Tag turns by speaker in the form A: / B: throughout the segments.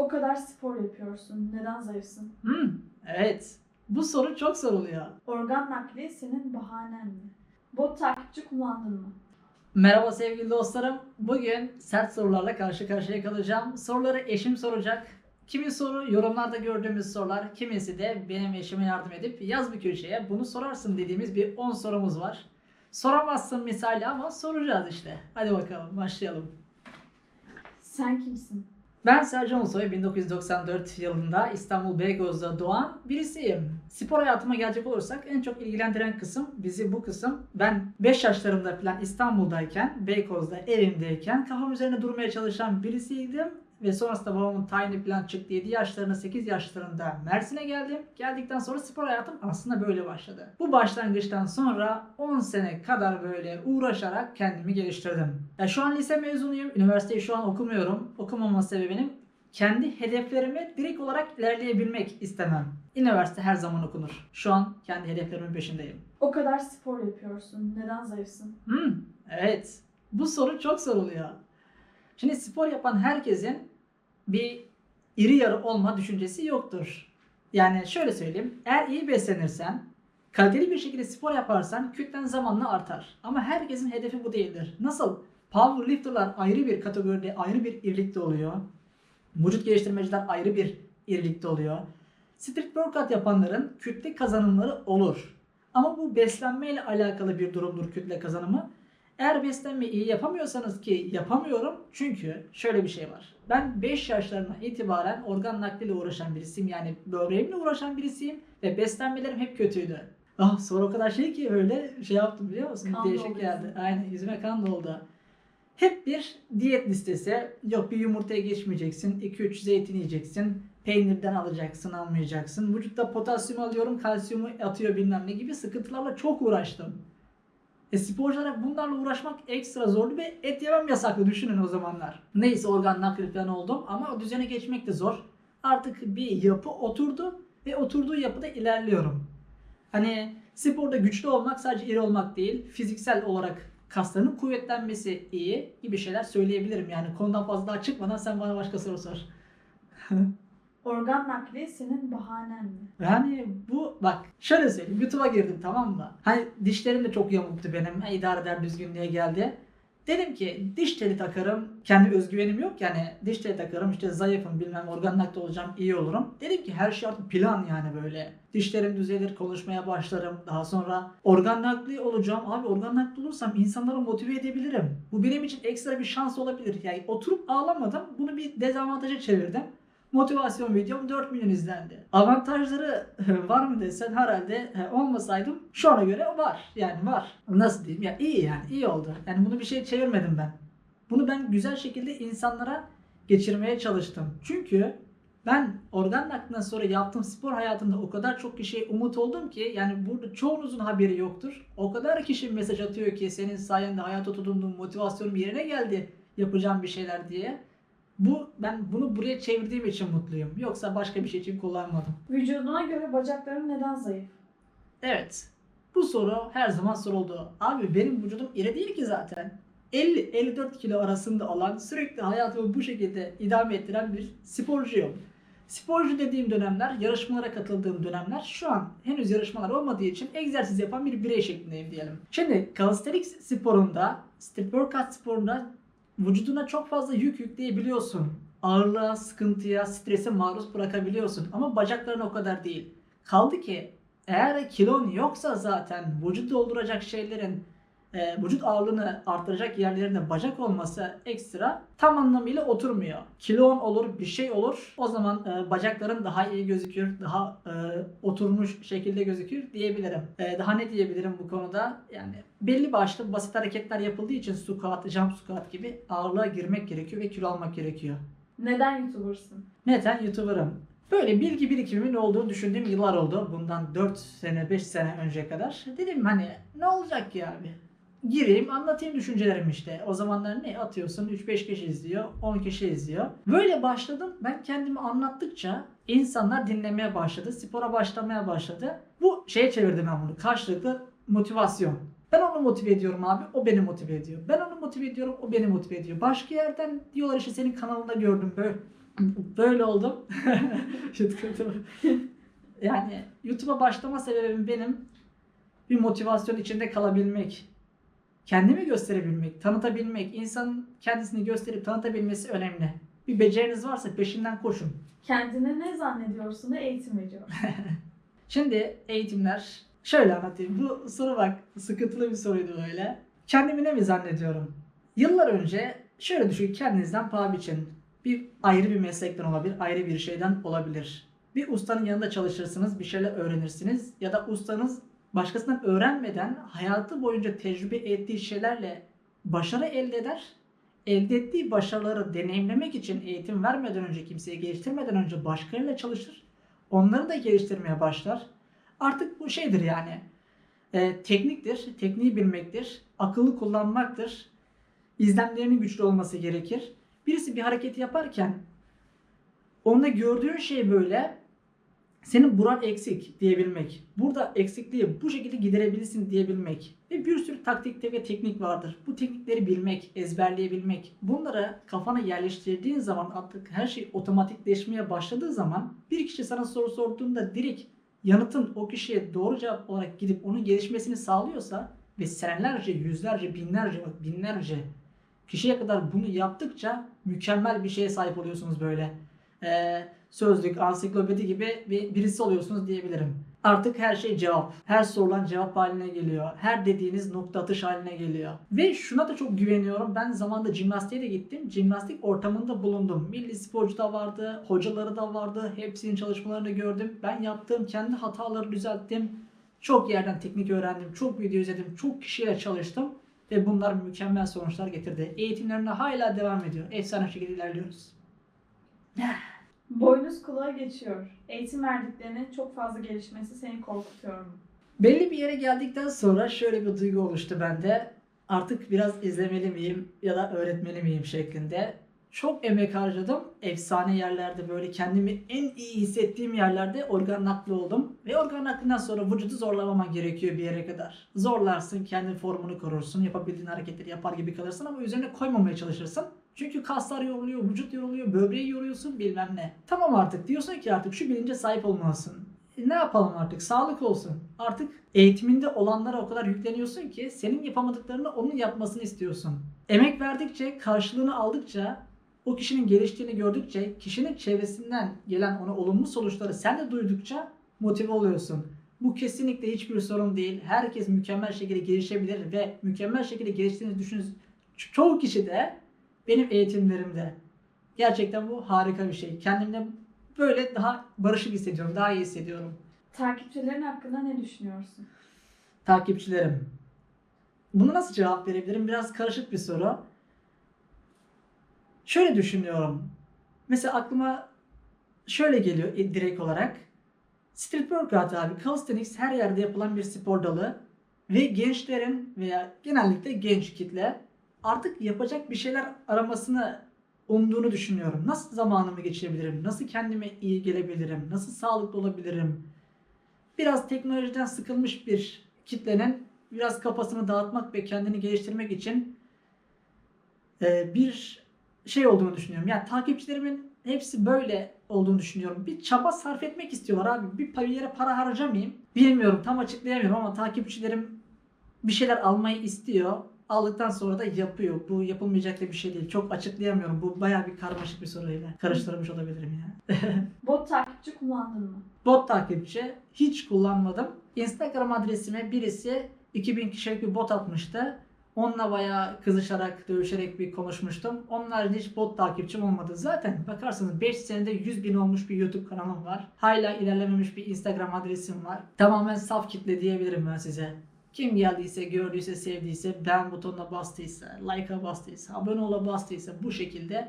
A: O kadar spor yapıyorsun. Neden zayıfsın?
B: Hmm, evet. Bu soru çok soruluyor.
A: Organ nakli senin bahanen mi? Bot takipçi kullandın mı?
B: Merhaba sevgili dostlarım. Bugün sert sorularla karşı karşıya kalacağım. Soruları eşim soracak. Kimi soru yorumlarda gördüğümüz sorular, kimisi de benim eşime yardım edip yaz bir köşeye bunu sorarsın dediğimiz bir 10 sorumuz var. Soramazsın misali ama soracağız işte. Hadi bakalım başlayalım.
A: Sen kimsin?
B: Ben Sercan Ulusoy 1994 yılında İstanbul Beykoz'da doğan birisiyim. Spor hayatıma gelecek olursak en çok ilgilendiren kısım bizi bu kısım. Ben 5 yaşlarımda falan İstanbul'dayken, Beykoz'da evimdeyken kafam üzerine durmaya çalışan birisiydim. Ve sonrasında babamın tayini falan çıktı. 7 yaşlarında 8 yaşlarında Mersin'e geldim. Geldikten sonra spor hayatım aslında böyle başladı. Bu başlangıçtan sonra 10 sene kadar böyle uğraşarak kendimi geliştirdim. Ya şu an lise mezunuyum. Üniversiteyi şu an okumuyorum. Okumama sebebim kendi hedeflerime direkt olarak ilerleyebilmek istemem. Üniversite her zaman okunur. Şu an kendi hedeflerimin peşindeyim.
A: O kadar spor yapıyorsun. Neden zayıfsın?
B: Hmm, evet. Bu soru çok soruluyor. Şimdi spor yapan herkesin bir iri yarı olma düşüncesi yoktur. Yani şöyle söyleyeyim. Eğer iyi beslenirsen, kaliteli bir şekilde spor yaparsan kütlen zamanla artar. Ama herkesin hedefi bu değildir. Nasıl? Powerlifter'lar ayrı bir kategoride, ayrı bir irilikte oluyor. Vücut geliştirmeciler ayrı bir irilikte oluyor. Street workout yapanların kütle kazanımları olur. Ama bu beslenmeyle alakalı bir durumdur kütle kazanımı. Eğer beslenme iyi yapamıyorsanız ki yapamıyorum çünkü şöyle bir şey var. Ben 5 yaşlarından itibaren organ nakliyle uğraşan birisiyim. Yani böbreğimle uğraşan birisiyim ve beslenmelerim hep kötüydü. Ah sonra o kadar şey ki öyle şey yaptım biliyor musun?
A: Kan
B: Değişik geldi. Aynen yüzüme kan doldu. Hep bir diyet listesi. Yok bir yumurtaya geçmeyeceksin. 2-3 zeytin yiyeceksin. Peynirden alacaksın, almayacaksın. Vücutta potasyum alıyorum, kalsiyumu atıyor bilmem ne gibi sıkıntılarla çok uğraştım. E sporculara bunlarla uğraşmak ekstra zorlu ve et yemem yasaklı düşünün o zamanlar. Neyse organ nakli falan oldum ama o düzene geçmek de zor. Artık bir yapı oturdu ve oturduğu yapıda ilerliyorum. Hani sporda güçlü olmak sadece iri olmak değil, fiziksel olarak kaslarının kuvvetlenmesi iyi gibi şeyler söyleyebilirim. Yani konudan fazla daha çıkmadan sen bana başka soru sor.
A: Organ nakli senin bahanen mi?
B: Yani bu bak şöyle söyleyeyim YouTube'a girdim tamam mı? Hani dişlerim de çok yamuktu benim. Ha, idare eder düzgün diye geldi. Dedim ki diş teli takarım. Kendi özgüvenim yok yani. Diş teli takarım işte zayıfım bilmem organ nakli olacağım iyi olurum. Dedim ki her şey artık plan yani böyle. Dişlerim düzelir konuşmaya başlarım. Daha sonra organ nakli olacağım. Abi organ nakli olursam insanları motive edebilirim. Bu benim için ekstra bir şans olabilir. Yani oturup ağlamadım. Bunu bir dezavantaja çevirdim. Motivasyon videom 4 milyon izlendi. Avantajları var mı desen herhalde olmasaydım şu ana göre var. Yani var. Nasıl diyeyim ya iyi yani iyi oldu. Yani bunu bir şey çevirmedim ben. Bunu ben güzel şekilde insanlara geçirmeye çalıştım. Çünkü ben organ naklinden sonra yaptığım spor hayatımda o kadar çok kişiye umut oldum ki yani burada çoğunuzun haberi yoktur. O kadar kişi mesaj atıyor ki senin sayende hayata tutunduğum motivasyonum yerine geldi yapacağım bir şeyler diye. Bu ben bunu buraya çevirdiğim için mutluyum. Yoksa başka bir şey için kullanmadım.
A: Vücuduna göre bacakların neden zayıf?
B: Evet. Bu soru her zaman soruldu. Abi benim vücudum iri değil ki zaten. 50-54 kilo arasında olan sürekli hayatımı bu şekilde idame ettiren bir sporcuyum. Sporcu dediğim dönemler, yarışmalara katıldığım dönemler şu an henüz yarışmalar olmadığı için egzersiz yapan bir birey şeklindeyim diyelim. Şimdi calisthenics sporunda, workout sporunda vücuduna çok fazla yük yükleyebiliyorsun. Ağırlığa, sıkıntıya, strese maruz bırakabiliyorsun. Ama bacakların o kadar değil. Kaldı ki eğer kilon yoksa zaten vücut dolduracak şeylerin e, vücut ağırlığını artıracak yerlerinde bacak olması ekstra tam anlamıyla oturmuyor. Kilon olur, bir şey olur. O zaman e, bacakların daha iyi gözükür, daha e, oturmuş şekilde gözükür diyebilirim. E, daha ne diyebilirim bu konuda? Yani belli başlı basit hareketler yapıldığı için squat, jump squat gibi ağırlığa girmek gerekiyor ve kilo almak gerekiyor.
A: Neden YouTuber'sın?
B: Neden YouTuber'ım? Böyle bilgi birikimimin olduğunu düşündüğüm yıllar oldu. Bundan 4 sene 5 sene önce kadar. Dedim hani ne olacak ki abi? Gireyim anlatayım düşüncelerimi işte. O zamanlar ne atıyorsun 3-5 kişi izliyor 10 kişi izliyor. Böyle başladım. Ben kendimi anlattıkça insanlar dinlemeye başladı. Spora başlamaya başladı. Bu şeye çevirdim ben bunu. Karşılıklı motivasyon. Ben onu motive ediyorum abi. O beni motive ediyor. Ben onu motive ediyorum. O beni motive ediyor. Başka yerden diyorlar işte senin kanalında gördüm böyle Böyle oldum. yani YouTube'a başlama sebebim benim bir motivasyon içinde kalabilmek. Kendimi gösterebilmek, tanıtabilmek, insanın kendisini gösterip tanıtabilmesi önemli. Bir beceriniz varsa peşinden koşun.
A: Kendine ne zannediyorsun da eğitim veriyor.
B: Şimdi eğitimler şöyle anlatayım. Bu soru bak sıkıntılı bir soruydu böyle. Kendimi ne mi zannediyorum? Yıllar önce şöyle düşün kendinizden paha biçin. Bir ayrı bir meslekten olabilir, ayrı bir şeyden olabilir. Bir ustanın yanında çalışırsınız, bir şeyler öğrenirsiniz ya da ustanız başkasından öğrenmeden hayatı boyunca tecrübe ettiği şeylerle başarı elde eder. Elde ettiği başarıları deneyimlemek için eğitim vermeden önce, kimseye geliştirmeden önce başkalarıyla çalışır. Onları da geliştirmeye başlar. Artık bu şeydir yani. E, tekniktir, tekniği bilmektir, akıllı kullanmaktır. İzlemlerinin güçlü olması gerekir. Birisi bir hareketi yaparken onda gördüğün şey böyle senin buran eksik diyebilmek. Burada eksikliği bu şekilde giderebilirsin diyebilmek. Ve bir sürü taktikte ve teknik vardır. Bu teknikleri bilmek, ezberleyebilmek. Bunları kafana yerleştirdiğin zaman artık her şey otomatikleşmeye başladığı zaman bir kişi sana soru sorduğunda direkt yanıtın o kişiye doğru cevap olarak gidip onun gelişmesini sağlıyorsa ve senelerce, yüzlerce, binlerce, binlerce kişiye kadar bunu yaptıkça mükemmel bir şeye sahip oluyorsunuz böyle. Ee, sözlük, ansiklopedi gibi bir birisi oluyorsunuz diyebilirim. Artık her şey cevap. Her sorulan cevap haline geliyor. Her dediğiniz nokta atış haline geliyor. Ve şuna da çok güveniyorum. Ben zamanında jimnastiğe de gittim. Jimnastik ortamında bulundum. Milli sporcu da vardı, hocaları da vardı. Hepsinin çalışmalarını gördüm. Ben yaptığım kendi hataları düzelttim. Çok yerden teknik öğrendim. Çok video izledim. Çok kişiyle çalıştım. Ve bunlar mükemmel sonuçlar getirdi. Eğitimlerine hala devam ediyor. Efsane şekilde ilerliyoruz.
A: Boynuz kulağa geçiyor. Eğitim verdiklerinin çok fazla gelişmesi seni korkutuyor mu?
B: Belli bir yere geldikten sonra şöyle bir duygu oluştu bende. Artık biraz izlemeli miyim ya da öğretmeli miyim şeklinde. Çok emek harcadım. Efsane yerlerde böyle kendimi en iyi hissettiğim yerlerde organ nakli oldum. Ve organ naklinden sonra vücudu zorlamaman gerekiyor bir yere kadar. Zorlarsın, kendi formunu korursun, yapabildiğin hareketleri yapar gibi kalırsın ama üzerine koymamaya çalışırsın. Çünkü kaslar yoruluyor, vücut yoruluyor, böbreği yoruyorsun bilmem ne. Tamam artık diyorsun ki artık şu bilince sahip olmalısın. E ne yapalım artık? Sağlık olsun. Artık eğitiminde olanlara o kadar yükleniyorsun ki senin yapamadıklarını onun yapmasını istiyorsun. Emek verdikçe, karşılığını aldıkça, o kişinin geliştiğini gördükçe, kişinin çevresinden gelen ona olumlu sonuçları sen de duydukça motive oluyorsun. Bu kesinlikle hiçbir sorun değil. Herkes mükemmel şekilde gelişebilir ve mükemmel şekilde geliştiğini düşünün. Çoğu kişi de benim eğitimlerimde. Gerçekten bu harika bir şey. Kendimde böyle daha barışık hissediyorum, daha iyi hissediyorum.
A: Takipçilerin hakkında ne düşünüyorsun?
B: Takipçilerim. Bunu nasıl cevap verebilirim? Biraz karışık bir soru. Şöyle düşünüyorum. Mesela aklıma şöyle geliyor direkt olarak. Street workout abi, calisthenics her yerde yapılan bir spor dalı ve gençlerin veya genellikle genç kitle artık yapacak bir şeyler aramasını umduğunu düşünüyorum. Nasıl zamanımı geçirebilirim? Nasıl kendime iyi gelebilirim? Nasıl sağlıklı olabilirim? Biraz teknolojiden sıkılmış bir kitlenin biraz kafasını dağıtmak ve kendini geliştirmek için e, bir şey olduğunu düşünüyorum. Yani takipçilerimin hepsi böyle olduğunu düşünüyorum. Bir çaba sarf etmek istiyorlar abi. Bir yere para harcamayayım. Bilmiyorum tam açıklayamıyorum ama takipçilerim bir şeyler almayı istiyor. Aldıktan sonra da yapıyor. Bu yapılmayacak da bir şey değil. Çok açıklayamıyorum. Bu bayağı bir karmaşık bir soruyla. Karıştırmış olabilirim ya.
A: Bot takipçi kullandın mı?
B: Bot takipçi hiç kullanmadım. Instagram adresime birisi 2000 kişilik bir bot atmıştı. Onunla bayağı kızışarak, dövüşerek bir konuşmuştum. Haricinde hiç bot takipçim olmadı. Zaten bakarsanız 5 senede 100 bin olmuş bir YouTube kanalım var. Hala ilerlememiş bir Instagram adresim var. Tamamen saf kitle diyebilirim ben size. Kim geldiyse, gördüyse, sevdiyse, beğen butonuna bastıysa, like'a bastıysa, abone ola bastıysa bu şekilde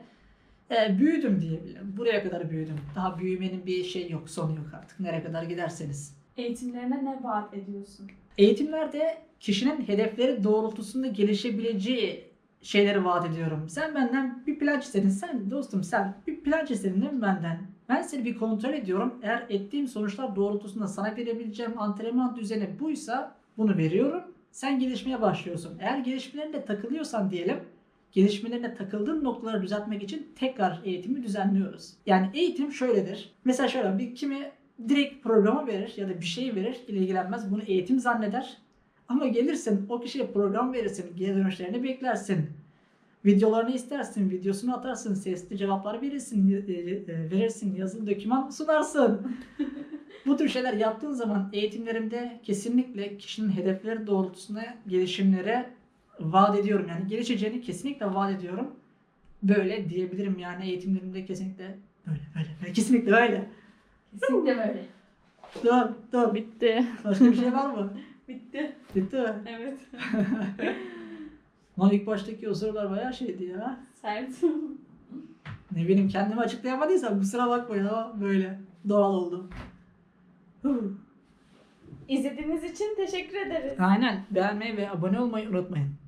B: e, büyüdüm diyebilirim. Buraya kadar büyüdüm. Daha büyümenin bir şey yok, sonu yok artık. Nereye kadar giderseniz.
A: Eğitimlerine ne vaat ediyorsun?
B: Eğitimlerde kişinin hedefleri doğrultusunda gelişebileceği şeyleri vaat ediyorum. Sen benden bir plan istedin. Sen dostum sen bir plan istedin değil mi benden? Ben seni bir kontrol ediyorum. Eğer ettiğim sonuçlar doğrultusunda sana verebileceğim antrenman düzeni buysa bunu veriyorum. Sen gelişmeye başlıyorsun. Eğer gelişmelerinde takılıyorsan diyelim gelişmelerine takıldığın noktaları düzeltmek için tekrar eğitimi düzenliyoruz. Yani eğitim şöyledir. Mesela şöyle bir kimi direkt programı verir ya da bir şey verir ilgilenmez bunu eğitim zanneder. Ama gelirsin o kişiye program verirsin, geri dönüşlerini beklersin. Videolarını istersin, videosunu atarsın, sesli cevaplar verirsin, e, e, verirsin, yazılı doküman sunarsın. Bu tür şeyler yaptığın zaman eğitimlerimde kesinlikle kişinin hedefleri doğrultusunda gelişimlere vaat ediyorum. Yani gelişeceğini kesinlikle vaat ediyorum. Böyle diyebilirim yani eğitimlerimde kesinlikle böyle böyle, böyle kesinlikle öyle.
A: Kesinlikle böyle.
B: Dur dur.
C: Bitti.
B: Başka bir şey var mı?
A: Bitti.
B: Bitti mi?
A: Evet.
B: Lan ilk baştaki o sorular bayağı şeydi ya.
A: Sert.
B: Ne bileyim kendimi açıklayamadıysam kusura bakmayın ama böyle doğal oldu.
A: İzlediğiniz için teşekkür ederiz.
B: Aynen beğenmeyi ve abone olmayı unutmayın.